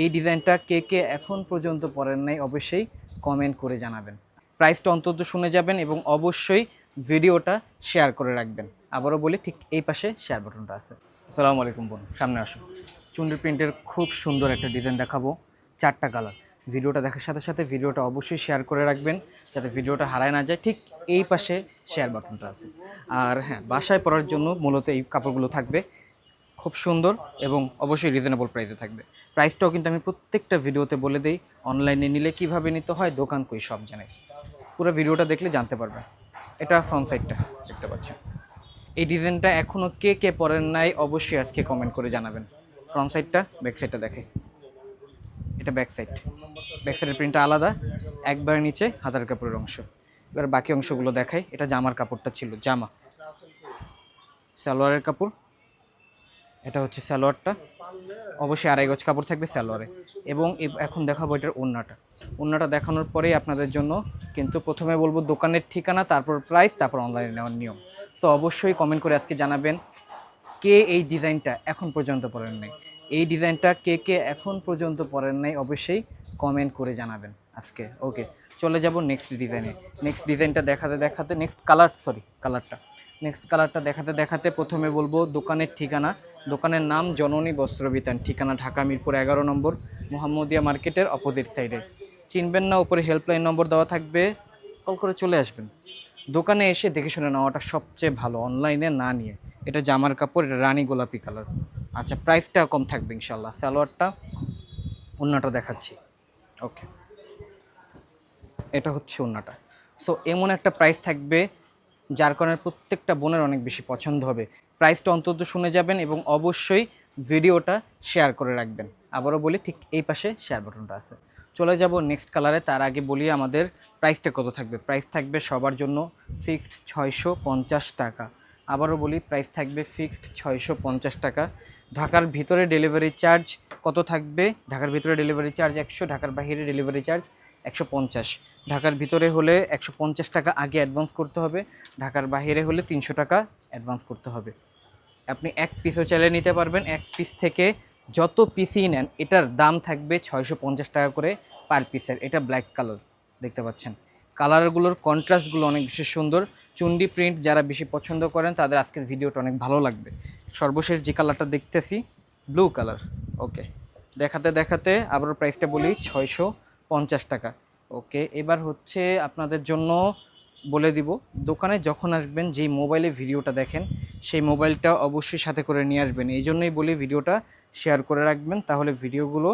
এই ডিজাইনটা কে কে এখন পর্যন্ত পরেন নাই অবশ্যই কমেন্ট করে জানাবেন। প্রাইসটা অন্তত শুনে যাবেন এবং অবশ্যই ভিডিওটা শেয়ার করে রাখবেন। আবারও বলি, ঠিক এই পাশে শেয়ার বাটনটা আছে। আসসালামু আলাইকুম বোন, সামনে আসুন চুন্ডি প্রিন্টের খুব সুন্দর একটা ডিজাইন দেখাবো, চারটা কালার ভিডিওটা দেখার সাথে সাথে ভিডিওটা অবশ্যই শেয়ার করে রাখবেন, যাতে ভিডিওটা হারায় না যায়। ঠিক এই পাশে শেয়ার বাটনটা আছে। আর হ্যাঁ বাসায় পরার জন্য মূলত এই কাপড়গুলো থাকবে। খুব সুন্দর এবং অবশ্যই রিজনেবল প্রাইসে থাকবে। প্রাইসটাও কিন্তু আমি প্রত্যেকটা ভিডিওতে বলে দিই অনলাইনে নিলে কীভাবে নিতে হয়, দোকান কই সব জানে। পুরো ভিডিওটা দেখলে জানতে পারবেন এটা ফ্রন্ট সাইডটা দেখতে পাচ্ছেন। এই ডিজাইনটা এখনও কে কে পরেন নাই, অবশ্যই আজকে কমেন্ট করে জানাবেন। ফ্রন্ট সাইডটা ব্যাক সাইডটা দেখে। এটা ব্যাক সাইড ব্যাক সাইডের প্রিন্টটা আলাদা, একবার নিচে হাতার কাপড়ের অংশ। এবার বাকি অংশগুলো দেখাই। এটা জামার কাপড়টা ছিল, জামা। সালোয়ারের কাপড় এটা হচ্ছে সালোয়ারটা অবশ্যই আড়াই গজ কাপড় থাকবে সালোয়ারে এবং এখন দেখাবো এটার ওন্নাটা ওন্নাটা দেখানোর পরেই আপনাদের জন্য কিন্তু প্রথমে বলব দোকানের ঠিকানা, তারপর প্রাইস তারপর অনলাইনে নেওয়ার নিয়ম। তো অবশ্যই কমেন্ট করে আজকে জানাবেন কে এই ডিজাইনটা এখন পর্যন্ত পরেন নাই। এই ডিজাইনটা কে কে এখন পর্যন্ত পরেন নাই, অবশ্যই কমেন্ট করে জানাবেন আজকে। ওকে চলে যাব নেক্সট ডিজাইনে নেক্সট ডিজাইনটা দেখাতে দেখাতে নেক্সট কালার সরি কালারটা নেক্সট কালারটা দেখাতে দেখাতে প্রথমে বলব দোকানের ঠিকানা। দোকানের নাম জননী বস্ত্রবিতান, ঠিকানা ঢাকা মিরপুর এগারো নম্বর, মোহাম্মদিয়া মার্কেটের অপোজিট সাইডে চিনবেন না, উপরে হেল্পলাইন নম্বর দেওয়া থাকবে। কল করে চলে আসবেন। দোকানে এসে দেখে শুনে নেওয়াটা সবচেয়ে ভালো অনলাইনে না নিয়ে। এটা জামার কাপড়, এটা রানী গোলাপি কালার আচ্ছা প্রাইসটা কম থাকবে ইনশাল্লাহ সালোয়ারটা অন্যটা দেখাচ্ছি। ওকে এটা হচ্ছে অন্যটা সো এমন একটা প্রাইস থাকবে যার কারণে প্রত্যেকটা বোনের অনেক বেশি পছন্দ হবে। প্রাইসটা অন্তত শুনে যাবেন এবং অবশ্যই ভিডিওটা শেয়ার করে রাখবেন। আবারও বলি, ঠিক এই পাশে শেয়ার বাটনটা আছে। চলে যাব নেক্সট কালারে তার আগে বলি আমাদের প্রাইসটা কত থাকবে? প্রাইস থাকবে সবার জন্য ফিক্সড ছয়শো পঞ্চাশ টাকা। আবারও বলি প্রাইস থাকবে ফিক্সড ছয়শো পঞ্চাশ টাকা। ঢাকার ভিতরে ডেলিভারি চার্জ কত থাকবে? ঢাকার ভিতরে ডেলিভারি চার্জ একশো, ঢাকার বাইরে ডেলিভারি চার্জ একশো পঞ্চাশ। ঢাকার ভিতরে হলে একশো পঞ্চাশ টাকা আগে অ্যাডভান্স করতে হবে, ঢাকার বাইরে হলে তিনশো টাকা অ্যাডভান্স করতে হবে। আপনি এক পিসও চাইলে নিতে পারবেন, এক পিস থেকে যত পিসই নেন, এটার দাম থাকবে ছয়শো পঞ্চাশ টাকা করে পার পিসের এটা ব্ল্যাক কালার দেখতে পাচ্ছেন। কালারগুলোর কন্ট্রাস্টগুলো অনেক বেশি সুন্দর। চুন্ডি প্রিন্ট যারা বেশি পছন্দ করেন, তাদের আজকের ভিডিওটা অনেক ভালো লাগবে। সর্বশেষ যে কালারটা দেখতেছি ব্লু কালার ওকে দেখাতে দেখাতে আবার প্রাইসটা বলি, ছয়শো পঞ্চাশ টাকা। ওকে, এবার হচ্ছে আপনাদের জন্য বলে দিব, দোকানে যখন আসবেন, যেই মোবাইলে ভিডিওটা দেখেন, সেই মোবাইলটা অবশ্যই সাথে করে নিয়ে আসবেন। এই জন্যই বলি ভিডিওটা শেয়ার করে রাখবেন, তাহলে ভিডিওগুলো